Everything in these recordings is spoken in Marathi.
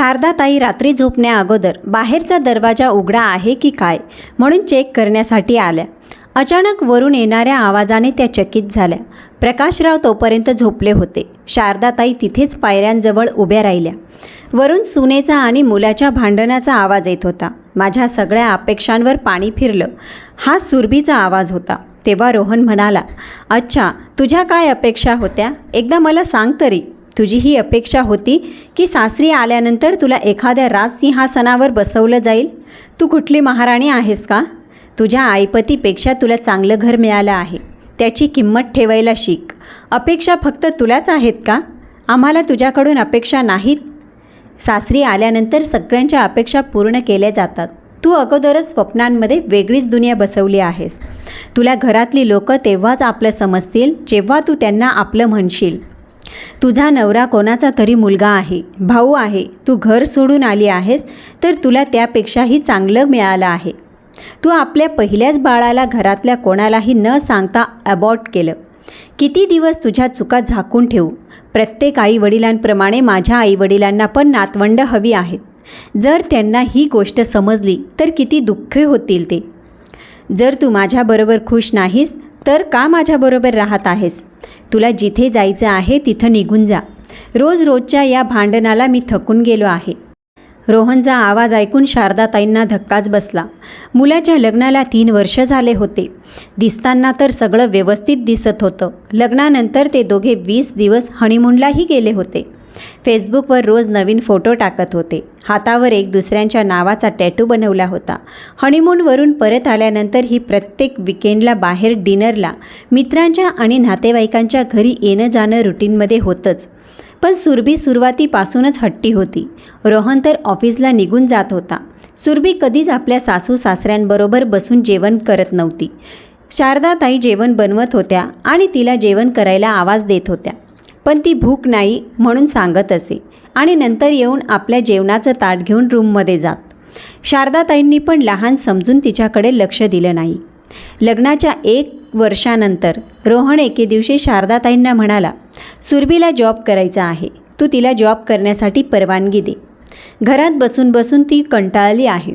शारदाताई रात्री झोपण्याअगोदर बाहेरचा दरवाजा उघडा आहे की काय म्हणून चेक करण्यासाठी आल्या. अचानक वरून येणाऱ्या आवाजाने त्या चकित झाल्या. प्रकाशराव तोपर्यंत झोपले होते. शारदाताई तिथेच पायऱ्यांजवळ उभ्या राहिल्या. वरून सुनेचा आणि मुलाच्या भांडणाचा आवाज येत होता. माझ्या सगळ्या अपेक्षांवर पाणी फिरलं. हा सुरभीचा आवाज होता. तेव्हा रोहन म्हणाला अच्छा तुझ्या काय अपेक्षा होत्या? एकदा मला सांग तरी. तुझी ही अपेक्षा होती की सासरी आल्यानंतर तुला एखाद्या राजसिंहासनावर बसवलं जाईल? तू कुठली महाराणी आहेस का? तुझ्या आईपतीपेक्षा तुला चांगलं घर मिळालं आहे. त्याची किंमत ठेवायला शिक. अपेक्षा फक्त तुलाच आहेत का? आम्हाला तुझ्याकडून अपेक्षा नाहीत. सासरी आल्यानंतर सगळ्यांच्या अपेक्षा पूर्ण केल्या जातात. तू अगोदरच स्वप्नांमध्ये वेगळीच दुनिया बसवली आहेस. तुला घरातली लोकं तेव्हाच आपलं समजतील जेव्हा तू त्यांना आपलं म्हणशील. तुझा नवरा कोणाचा तरी मुलगा आहे भाऊ आहे तू घर सोडून आली आहेस तर तुला त्यापेक्षाही चांगलं मिळालं आहे. तू आपल्या पहिल्याच बाळाला घरातल्या कोणालाही न सांगता अबॉट केलं. किती दिवस तुझ्या चुका झाकून ठेवू? प्रत्येक आईवडिलांप्रमाणे माझ्या आईवडिलांना पण नातवंड हवी आहेत. जर त्यांना ही गोष्ट समजली तर किती दुःखी होतील ते. जर तू माझ्याबरोबर खुश नाहीस तर का माझ्याबरोबर राहत आहेस? तुला जिथे जायचं आहे तिथं निघून जा. रोज रोजच्या या भांडणाला मी थकून गेलो आहे. रोहनचा आवाज ऐकून शारदाताईंना धक्काच बसला. मुलाच्या लग्नाला तीन वर्ष झाले होते. दिसताना तर सगळं व्यवस्थित दिसत होतं. लग्नानंतर ते दोघे वीस दिवस हनीमूनलाही गेले होते. फेसबुकवर रोज नवीन फोटो टाकत होते. हातावर एक दुसऱ्यांच्या नावाचा टॅटू बनवला होता. हनीमूनवरून परत आल्यानंतर ही प्रत्येक विकेंडला बाहेर डिनरला मित्रांच्या आणि नातेवाईकांच्या घरी येणं जाणं रुटीनमध्ये होतंच. पण सुरभी सुरुवातीपासूनच हट्टी होती. रोहन तर ऑफिसला निघून जात होता. सुरभी कधीच आपल्या सासू सासऱ्यांबरोबर बसून जेवण करत नव्हती. शारदाताई जेवण बनवत होत्या आणि तिला जेवण करायला आवाज देत होत्या. पण ती भूक नाही म्हणून सांगत असे. आणि नंतर येऊन आपल्या जेवणाचं ताट घेऊन रूममध्ये जात. शारदाताईंनी पण लहान समजून तिच्याकडे लक्ष दिलं नाही. लग्नाच्या एक वर्षानंतर रोहन एके दिवशी शारदाताईंना म्हणाला सुरभीला जॉब करायचा आहे. तू तिला जॉब करण्यासाठी परवानगी दे. घरात बसून बसून ती कंटाळली आहे.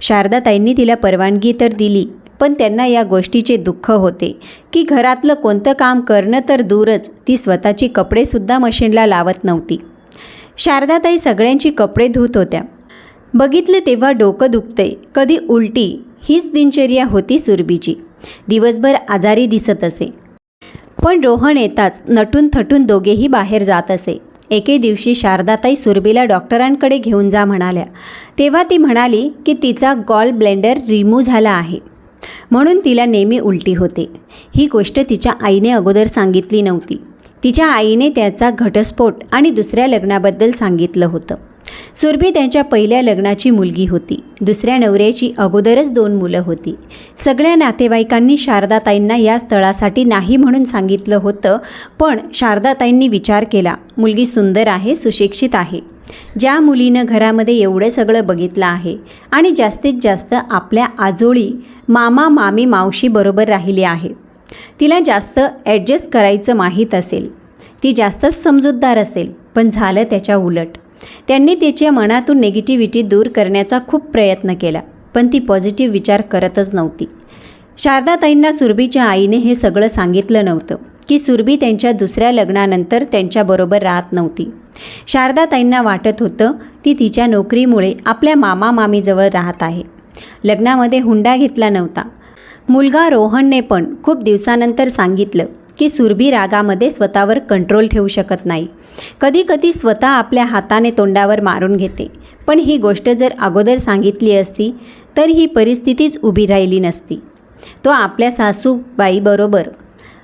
शारदाताईंनी तिला परवानगी तर दिली पण त्यांना या गोष्टीचे दुःख होते. की घरातलं कोणतं काम करणं तर दूरच ती स्वतःची कपडेसुद्धा मशीनला लावत नव्हती. शारदाताई सगळ्यांची कपडे धुत होत्या. बघितलं तेव्हा डोकं दुखतंय. कधी उलटी हीच दिनचर्या होती सुरबीची दिवसभर आजारी दिसत असे. पण रोहन येताच नटून थटून दोघेही बाहेर जात असे. एके दिवशी शारदाताई सुरबीला डॉक्टरांकडे घेऊन जा म्हणाल्या. तेव्हा ती म्हणाली की तिचा गॉल ब्लेंडर रिमूव्ह झाला आहे. म्हणून तिला नेहमी उलटी होते. ही गोष्ट तिच्या आईने अगोदर सांगितली नव्हती. तिच्या आईने त्याचा घटस्फोट आणि दुसऱ्या लग्नाबद्दल सांगितलं होतं. सुरभी त्यांच्या पहिल्या लग्नाची मुलगी होती. दुसऱ्या नवऱ्याची अगोदरच दोन मुलं होती. सगळ्या नातेवाईकांनी शारदाताईंना या स्थळासाठी नाही म्हणून सांगितलं होतं पण शारदाताईंनी विचार केला मुलगी सुंदर आहे सुशिक्षित आहे. ज्या मुलीनं घरामध्ये एवढं सगळं बघितलं आहे आणि जास्तीत जास्त आपल्या आजोळी मामा मामी मावशी बरोबर राहिली आहे. तिला जास्त ॲडजस्ट करायचं माहीत असेल. ती जास्तच समजूतदार असेल पण झालं त्याच्या उलट. त्यांनी तिच्या मनातून निगेटिव्हिटी दूर करण्याचा खूप प्रयत्न केला पण ती पॉझिटिव्ह विचार करतच नव्हती. शारदाताईंना सुरभीच्या आईने हे सगळं सांगितलं नव्हतं. की सुरभी त्यांच्या दुसऱ्या लग्नानंतर त्यांच्याबरोबर राहत नव्हती. शारदाताईंना वाटत होतं ती तिच्या नोकरीमुळे आपल्या मामा मामीजवळ राहत आहे. लग्नामध्ये हुंडा घेतला नव्हता. मुलगा रोहनने पण खूप दिवसानंतर सांगितलं की सुरभी रागामध्ये स्वतःवर कंट्रोल ठेवू शकत नाही. कधीकधी स्वतः आपल्या हाताने तोंडावर मारून घेते. पण ही गोष्ट जर अगोदर सांगितली असती तर ही परिस्थितीच उभी राहिली नसती. तो आपल्या सासूबाईबरोबर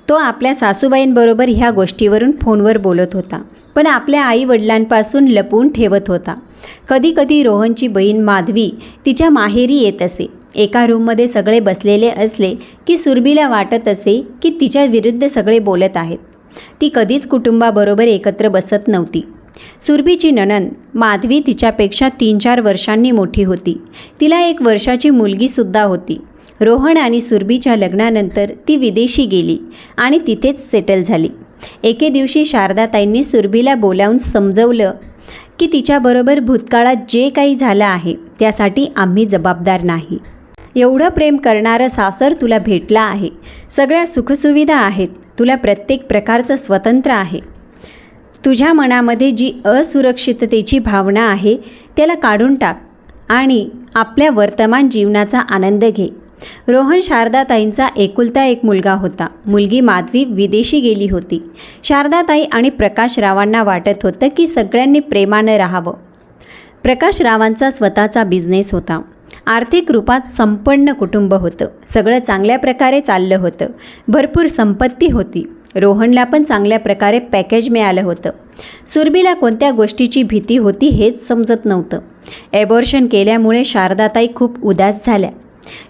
तो आपल्या सासूबाईंबरोबर ह्या गोष्टीवरून फोनवर बोलत होता. पण आपल्या आईवडिलांपासून लपवून ठेवत होता. कधीकधी रोहनची बहीण माधवी तिच्या माहेरी येत असे. एका रूममध्ये सगळे बसलेले असले की सुरभीला वाटत असे की तिच्या विरुद्ध सगळे बोलत आहेत. ती कधीच कुटुंबाबरोबर एकत्र बसत नव्हती. सुरभीची नणन माधवी तिच्यापेक्षा तीन चार वर्षांनी मोठी होती. तिला एक वर्षाची मुलगीसुद्धा होती. रोहन आणि सुरभीच्या लग्नानंतर ती विदेशी गेली आणि तिथेच सेटल झाली. एके दिवशी शारदाताईंनी सुरभीला बोलावून समजवलं की तिच्याबरोबर भूतकाळात जे काही झालं आहे त्यासाठी आम्ही जबाबदार नाही. एवढं प्रेम करणारं सासर तुला भेटलं आहे. सगळ्या सुखसुविधा आहेत. तुला प्रत्येक प्रकारचं स्वतंत्र आहे. तुझ्या मनामध्ये जी असुरक्षिततेची भावना आहे त्याला काढून टाक आणि आपल्या वर्तमान जीवनाचा आनंद घे. रोहन शारदाताईंचा एकुलता एक मुलगा होता. मुलगी माधवी विदेशी गेली होती. शारदाताई आणि प्रकाश रावांना वाटत होतं की सगळ्यांनी प्रेमानं राहावं. प्रकाश रावांचा स्वतःचा बिझनेस होता. आर्थिक रूपात संपन्न कुटुंब होतं. सगळं चांगल्या प्रकारे चाललं होतं. भरपूर संपत्ती होती. रोहनला पण चांगल्या प्रकारे पॅकेज मिळालं होतं. सुरबीला कोणत्या गोष्टीची भीती होती हेच समजत नव्हतं. ॲबॉर्शन केल्यामुळे शारदाताई खूप उदास झाल्या.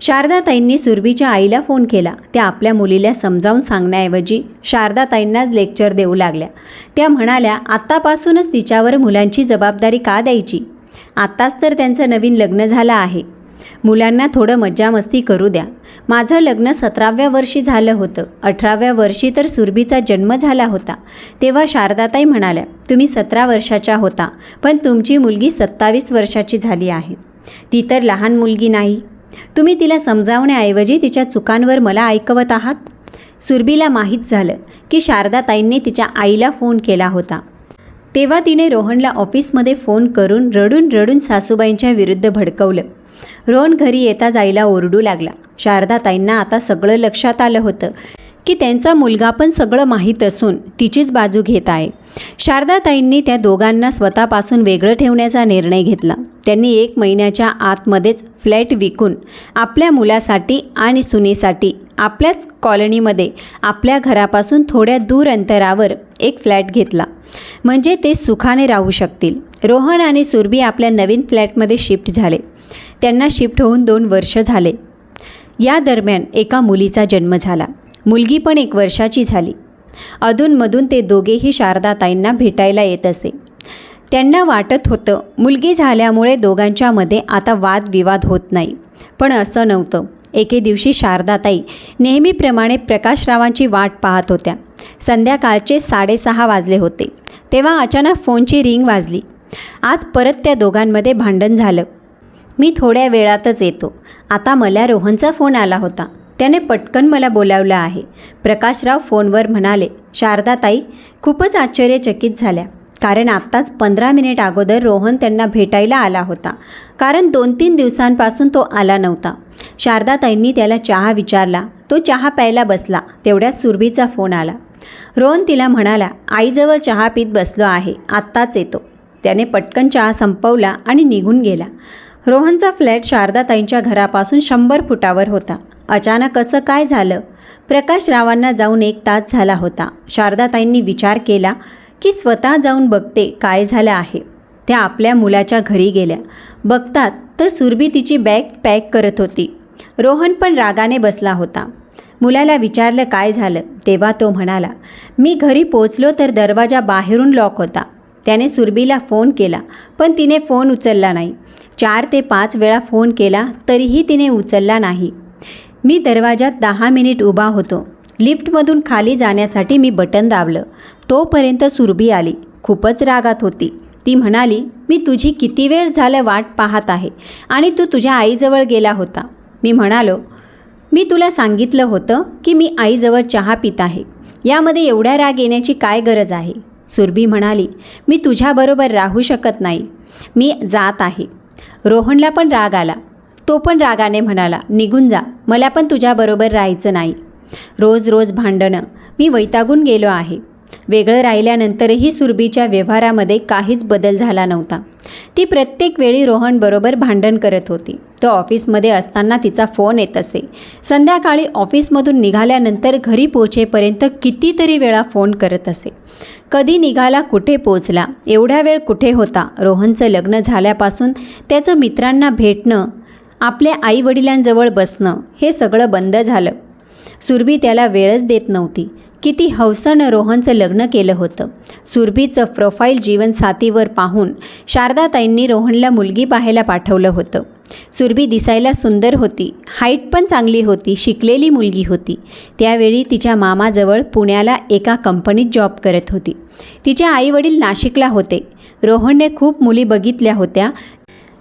शारदाताईंनी सुरभीच्या आईला फोन केला. त्या आपल्या मुलीला समजावून सांगण्याऐवजी शारदाताईंनाच लेक्चर देऊ लागल्या. त्या म्हणाल्या आत्तापासूनच तिच्यावर मुलांची जबाबदारी का द्यायची? आत्ताच तर त्यांचं नवीन लग्न झालं आहे. मुलांना थोडं मज्जामस्ती करू द्या. माझं लग्न सतराव्या वर्षी झालं होतं. अठराव्या वर्षी तर सुरभीचा जन्म झाला होता. तेव्हा शारदाताई म्हणाल्या तुम्ही सतरा वर्षाच्या होता पण तुमची मुलगी सत्तावीस वर्षाची झाली आहे. ती तर लहान मुलगी नाही. तुम्ही तिला समजावण्याऐवजी तिच्या चुकांवर मला ऐकवत आहात? सुरभीला माहीत झालं की शारदाताईंनी तिच्या आईला फोन केला होता. तेव्हा तिने रोहनला ऑफिसमध्ये फोन करून रडून रडून सासूबाईंच्या विरुद्ध भडकवलं. रोहन घरी येता जायला ओरडू लागला. शारदाताईंना आता सगळं लक्षात आलं होतं. की त्यांचा मुलगा पण सगळं माहीत असून तिचीच बाजू घेत आहे. शारदाताईंनी त्या दोघांना स्वतःपासून वेगळं ठेवण्याचा निर्णय घेतला. त्यांनी एक महिन्याच्या आतमध्येच फ्लॅट विकून आपल्या मुलासाठी आणि सुनेसाठी आपल्याच कॉलनीमध्ये आपल्या घरापासून थोड्या दूर अंतरावर एक फ्लॅट घेतला. म्हणजे ते सुखाने राहू शकतील. रोहन आणि सुरभी आपल्या नवीन फ्लॅटमध्ये शिफ्ट झाले. त्यांना शिफ्ट होऊन दोन वर्ष झाले. या दरम्यान एका मुलीचा जन्म झाला. मुलगी पण एक वर्षाची झाली. अधूनमधून ते दोघेही शारदाताईंना भेटायला येत असे. त्यांना वाटत होतं मुलगी झाल्यामुळे दोघांच्यामध्ये आता वादविवाद होत नाही. पण असं नव्हतं. एके दिवशी शारदाताई नेहमीप्रमाणे प्रकाशरावांची वाट पाहत होत्या. संध्याकाळचे साडेसहा वाजले होते. तेव्हा अचानक फोनची रिंग वाजली. आज परत त्या दोघांमध्ये भांडण झालं. मी थोड्या वेळातच येतो. आता मला रोहनचा फोन आला होता. त्याने पटकन मला बोलावलं आहे. प्रकाशराव फोनवर म्हणाले शारदाताई खूपच आश्चर्यचकित झाल्या. कारण आत्ताच पंधरा मिनिट अगोदर रोहन त्यांना भेटायला आला होता. कारण दोन तीन दिवसांपासून तो आला नव्हता. शारदाताईंनी त्याला चहा विचारला. तो चहा प्यायला बसला. तेवढ्यात सुरभीचा फोन आला. रोहन तिला म्हणाला आईजवळ चहा पीत बसलो आहे. आत्ताच येतो. त्याने पटकन चहा संपवला आणि निघून गेला. रोहनचा फ्लॅट शारदाताईंच्या घरापासून शंभर फुटावर होता. अचानक असं काय झालं? प्रकाशरावांना जाऊन एक तास झाला होता. शारदाताईंनी विचार केला की स्वतः जाऊन बघते काय झालं आहे. त्या आपल्या मुलाच्या घरी गेल्या. बघतात तर सुरभी तिची बॅग पॅक करत होती. रोहन पण रागाने बसला होता. मुलाला विचारलं काय झालं? तेव्हा तो म्हणाला मी घरी पोचलो तर दरवाजा बाहेरून लॉक होता. त्याने सुरभीला फोन केला पण तिने फोन उचलला नाही. चार ते पाच वेळा फोन केला तरीही तिने उचलला नाही. मी दरवाजात दहा मिनिट उभा होतो. लिफ्टमधून खाली जाण्यासाठी मी बटन दाबलं. तोपर्यंत सुरभी आली. खूपच रागात होती. ती म्हणाली मी तुझी किती वेळ झालं वाट पाहत आहे आणि तू तुझ्या आईजवळ गेला होता. मी म्हणालो मी तुला सांगितलं होतं की मी आईजवळ चहा पित आहे. यामध्ये एवढा राग येण्याची काय गरज आहे? सुरभी म्हणाली मी तुझ्याबरोबर राहू शकत नाही. मी जात आहे. रोहनला पण राग आला. तो पण रागाने म्हणाला निघून जा. मला पण तुझ्याबरोबर राहायचं नाही. रोज रोज भांडणं. मी वैतागून गेलो आहे. वेगळं राहिल्यानंतरही सुरभीच्या व्यवहारामध्ये काहीच बदल झाला नव्हता. ती प्रत्येक वेळी रोहनबरोबर भांडण करत होती. तो ऑफिसमध्ये असताना तिचा फोन येत असे. संध्याकाळी ऑफिसमधून निघाल्यानंतर घरी पोचेपर्यंत कितीतरी वेळा फोन करत असे. कधी निघाला कुठे पोचला एवढा वेळ कुठे होता रोहनचं लग्न झाल्यापासून त्याचं मित्रांना भेटणं आपल्या आईवडिलांजवळ बसणं हे सगळं बंद झालं. सुरभी त्याला वेळच देत नव्हती. किती हौसानं रोहनचं लग्न केलं होतं. सुरभीचं प्रोफाईल जीवनसाथीवर पाहून शारदाताईंनी रोहनला मुलगी पाहायला पाठवलं होतं. सुरभी दिसायला सुंदर होती. हाईट पण चांगली होती. शिकलेली मुलगी होती. त्यावेळी तिच्या मामाजवळ पुण्याला एका कंपनीत जॉब करत होती. तिचे आईवडील नाशिकला होते. रोहनने खूप मुली बघितल्या होत्या.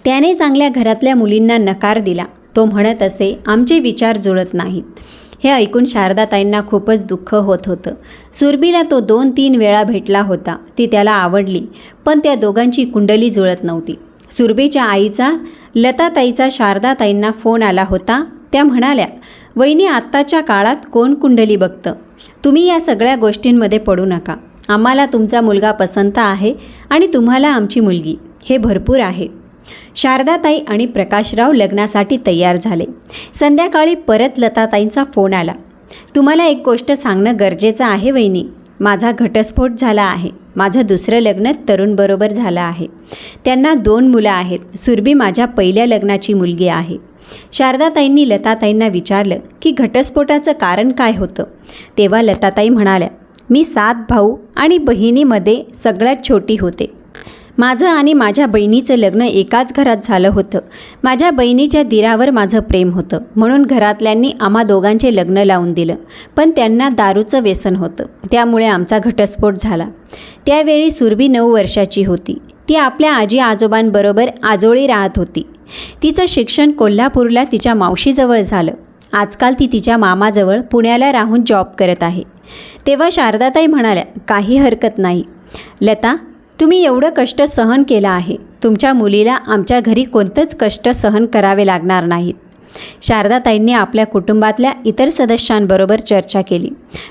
त्याने चांगल्या घरातल्या मुलींना नकार दिला. तो म्हणत असे आमचे विचार जुळत नाहीत. हे ऐकून शारदाताईंना खूपच दुःख होत होतं. सुरभीला तो दोन तीन वेळा भेटला होता. ती त्याला आवडली पण त्या दोघांची कुंडली जुळत नव्हती. सुरबीच्या आईचा लताताईचा शारदाताईंना फोन आला होता. त्या म्हणाल्या वहिनी आत्ताच्या काळात कोण कुंडली बघतं? तुम्ही या सगळ्या गोष्टींमध्ये पडू नका. आम्हाला तुमचा मुलगा पसंत आहे आणि तुम्हाला आमची मुलगी. हे भरपूर आहे. शारदाताई आणि प्रकाशराव लग्नासाठी तयार झाले. संध्याकाळी परत लताताईंचा फोन आला. तुम्हाला एक गोष्ट सांगणं गरजेचं आहे वहिनी. माझा घटस्फोट झाला आहे. माझं दुसरं लग्न तरुणबरोबर झालं आहे. त्यांना दोन मुलं आहेत. सुरभी माझ्या पहिल्या लग्नाची मुलगी आहे. शारदाताईंनी लताताईंना विचारलं की घटस्फोटाचं कारण काय होतं? तेव्हा लताताई म्हणाल्या मी सात भाऊ आणि बहिणीमध्ये सगळ्यात छोटी होते. माझं आणि माझ्या बहिणीचं लग्न एकाच घरात झालं होतं. माझ्या बहिणीच्या दिरावर माझं प्रेम होतं. म्हणून घरातल्यांनी आम्हा दोघांचे लग्न लावून दिलं. पण त्यांना दारूचं व्यसन होतं. त्यामुळे आमचा घटस्फोट झाला. त्यावेळी सुरभी नऊ वर्षाची होती. ती आपल्या आजी आजोबांबरोबर आजोळी राहत होती. तिचं शिक्षण कोल्हापूरला तिच्या मावशीजवळ झालं. आजकाल ती तिच्या मामाजवळ पुण्याला राहून जॉब करत आहे. तेव्हा शारदाताई म्हणाल्या काही हरकत नाही. लता तुम्ही एवढं कष्ट सहन केलं आहे. तुमच्या मुलीला आमच्या घरी कोणतंच कष्ट सहन करावे लागणार नाहीत. शारदाताईंनी आपल्या कुटुंबातल्या इतर सदस्यांबरोबर चर्चा केली.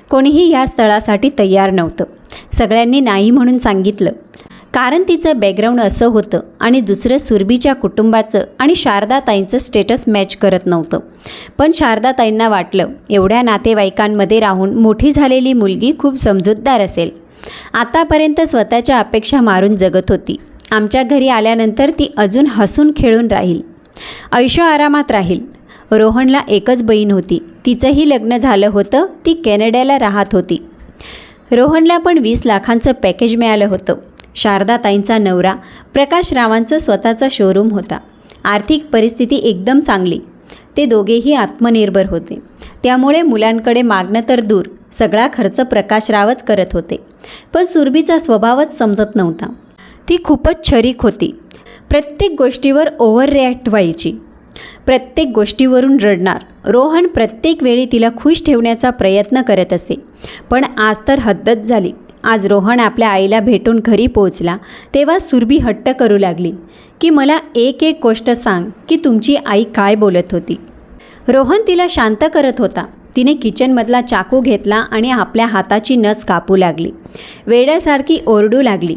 कोणीही या स्थळासाठी तयार नव्हतं. सगळ्यांनी नाही म्हणून सांगितलं. कारण तिचं बॅकग्राऊंड असं होतं आणि दुसरं सुरभीच्या कुटुंबाचं आणि शारदाताईंचं स्टेटस मॅच करत नव्हतं. पण शारदाताईंना वाटलं एवढ्या नातेवाईकांमध्ये राहून मोठी झालेली मुलगी खूप समजूतदार असेल. आतापर्यंत स्वतःच्या अपेक्षा मारून जगत होती. आमच्या घरी आल्यानंतर ती अजून हसून खेळून राहील. ऐशो आरामात राहील. रोहनला एकच बहीण होती. तिचंही लग्न झालं होतं. ती कॅनड्याला राहत होती. रोहनला पण वीस लाखांचं पॅकेज मिळालं होतं. शारदाताईंचा नवरा प्रकाश रावांचं स्वतःचा शोरूम होता. आर्थिक परिस्थिती एकदम चांगली. ते दोघेही आत्मनिर्भर होते. त्यामुळे मुलांकडे मागणं तर दूर. सगळा खर्च प्रकाशरावच करत होते. पण सुरभीचा स्वभावच समजत नव्हता. ती खूपच छरीक होती. प्रत्येक गोष्टीवर ओव्हर रिॲक्ट व्हायची. प्रत्येक गोष्टीवरून रडणार. रोहन प्रत्येक वेळी तिला खुश ठेवण्याचा प्रयत्न करत असे. पण आज तर हद्दच झाली. आज रोहन आपल्या आईला भेटून घरी पोहोचला. तेव्हा सुरभी हट्ट करू लागली. की मला एक एक गोष्ट सांग. की तुमची आई काय बोलत होती? रोहन तिला शांत करत होता. तिने किचनमधला चाकू घेतला आणि आपल्या हाताची नस कापू लागली. वेड्यासारखी ओरडू लागली.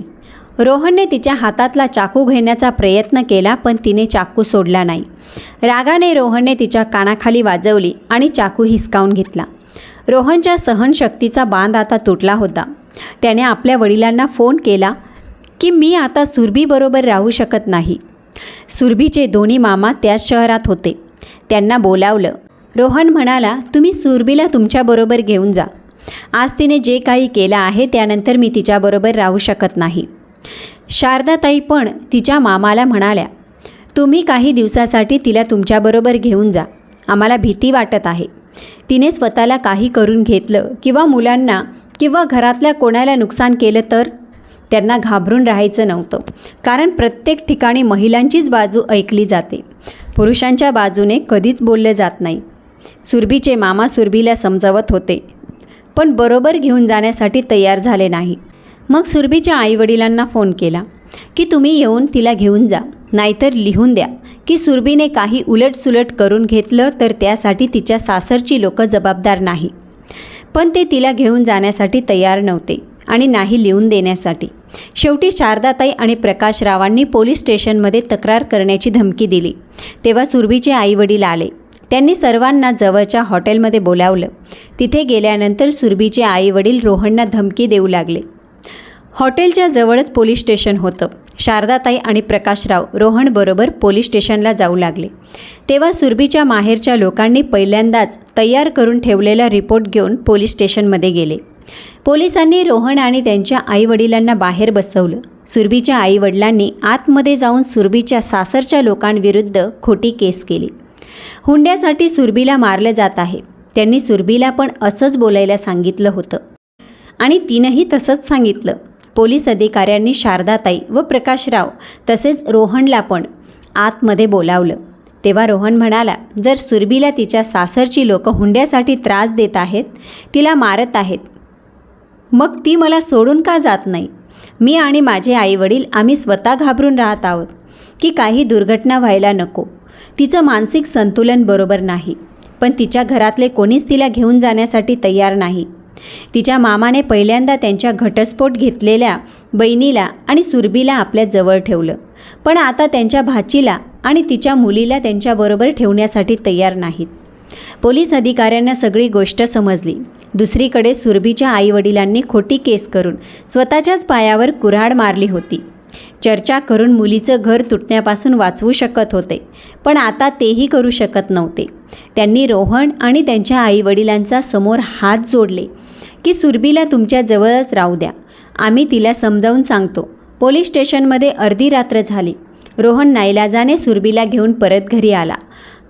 रोहनने तिच्या हातातला चाकू घेण्याचा प्रयत्न केला पण तिने चाकू सोडला नाही. रागाने रोहनने तिच्या कानाखाली वाजवली आणि चाकू हिसकावून घेतला. रोहनच्या सहनशक्तीचा बांध आता तुटला होता. त्याने आपल्या वडिलांना फोन केला की मी आता सुरभीबरोबर राहू शकत नाही. सुरभीचे दोन्ही मामा त्याच शहरात होते. त्यांना बोलावलं. रोहन म्हणाला तुम्ही सुरबीला तुमच्याबरोबर घेऊन जा. आज तिने जे काही केलं आहे त्यानंतर मी तिच्याबरोबर राहू शकत नाही. शारदाताई पण तिच्या मामाला म्हणाल्या तुम्ही काही दिवसासाठी तिला तुमच्याबरोबर घेऊन जा. आम्हाला भीती वाटत आहे. तिने स्वतःला काही करून घेतलं किंवा मुलांना किंवा घरातल्या कोणाला नुकसान केलं तर? त्यांना घाबरून राहायचं नव्हतं कारण प्रत्येक ठिकाणी महिलांचीच बाजू ऐकली जाते. पुरुषांच्या बाजूने कधीच बोललं जात नाही. सुरभीचे मामा सुरभीला समजावत होते. पण बरोबर घेऊन जाण्यासाठी तयार झाले नाही. मग सुरभीच्या आईवडिलांना फोन केला की तुम्ही येऊन तिला घेऊन जा नाहीतर लिहून द्या की सुरभीने काही उलटसुलट करून घेतलं तर त्यासाठी तिच्या सासरची लोकं जबाबदार नाही. पण ते तिला घेऊन जाण्यासाठी तयार नव्हते आणि नाही लिहून देण्यासाठी. शेवटी शारदाताई आणि प्रकाशरावांनी पोलीस स्टेशनमध्ये तक्रार करण्याची धमकी दिली. तेव्हा सुरभीचे आईवडील आले. त्यांनी सर्वांना जवळच्या हॉटेलमध्ये बोलावलं. तिथे गेल्यानंतर सुरभीचे आईवडील रोहनना धमकी देऊ लागले. हॉटेलच्या जवळच पोलीस स्टेशन होतं. शारदाताई आणि प्रकाशराव रोहनबरोबर पोलीस स्टेशनला जाऊ लागले. तेव्हा सुरभीच्या माहेरच्या लोकांनी पहिल्यांदाच तयार करून ठेवलेला रिपोर्ट घेऊन पोलीस स्टेशनमध्ये गेले. पोलिसांनी रोहन आणि त्यांच्या आईवडिलांना बाहेर बसवलं. सुरभीच्या आईवडिलांनी आतमध्ये जाऊन सुरभीच्या सासरच्या लोकांविरुद्ध खोटी केस केली. हुंड्यासाठी सुरबीला मारलं जात आहे. त्यांनी सुरबीला पण असंच बोलायला सांगितलं होतं. आणि तिनंही तसंच सांगितलं. पोलीस अधिकाऱ्यांनी शारदाताई व प्रकाशराव तसेच रोहनला पण आतमध्ये बोलावलं. तेव्हा रोहन म्हणाला जर सुरबीला तिच्या सासरची लोक हुंड्यासाठी त्रास देत आहेत तिला मारत आहेत मग ती मला सोडून का जात नाही? मी आणि माझे आईवडील आम्ही स्वतः घाबरून राहत आहोत. की काही दुर्घटना व्हायला नको. तिचं मानसिक संतुलन बरोबर नाही. पण तिच्या घरातले कोणीच तिला घेऊन जाण्यासाठी तयार नाही. तिच्या मामाने पहिल्यांदा त्यांच्या घटस्फोट घेतलेल्या बहिणीला आणि सुरभीला आपल्या जवळ ठेवलं. पण आता त्यांच्या भाचीला आणि तिच्या मुलीला त्यांच्याबरोबर ठेवण्यासाठी तयार नाहीत. पोलीस अधिकाऱ्यांना सगळी गोष्ट समजली. दुसरीकडे सुरभीच्या आईवडिलांनी खोटी केस करून स्वतःच्याच पायावर कुऱ्हाड मारली होती. चर्चा करून मुलीचं घर तुटण्यापासून वाचवू शकत होते पण आता तेही करू शकत नव्हते. त्यांनी रोहन आणि त्यांच्या आईवडिलांचा समोर हात जोडले की सुरभीला तुमच्या जवळच राहू द्या. आम्ही तिला समजावून सांगतो. पोलीस स्टेशनमध्ये अर्धी रात्र झाली. रोहन नाईलाजाने सुरभीला घेऊन परत घरी आला.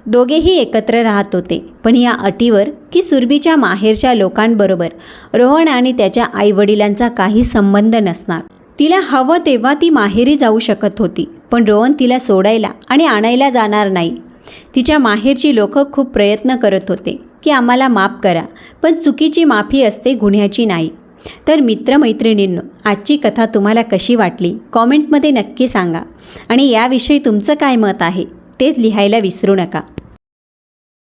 दोघेही एकत्र राहत होते पण या अटीवर की सुरभीच्या माहेरच्या लोकांबरोबर रोहन आणि त्याच्या आईवडिलांचा काही संबंध नसणार. तिला हवं तेव्हा ती माहेरी जाऊ शकत होती पण रोहन तिला सोडायला आणि आणायला जाणार नाही. तिच्या माहेरची लोक खूप प्रयत्न करत होते की आम्हाला माफ करा पण चुकीची माफी असते गुन्ह्याची नाही. तर मित्रमैत्रिणींनो आजची कथा तुम्हाला कशी वाटली? कॉमेंटमध्ये नक्की सांगा. आणि याविषयी तुमचं काय मत आहे तेच लिहायला विसरू नका.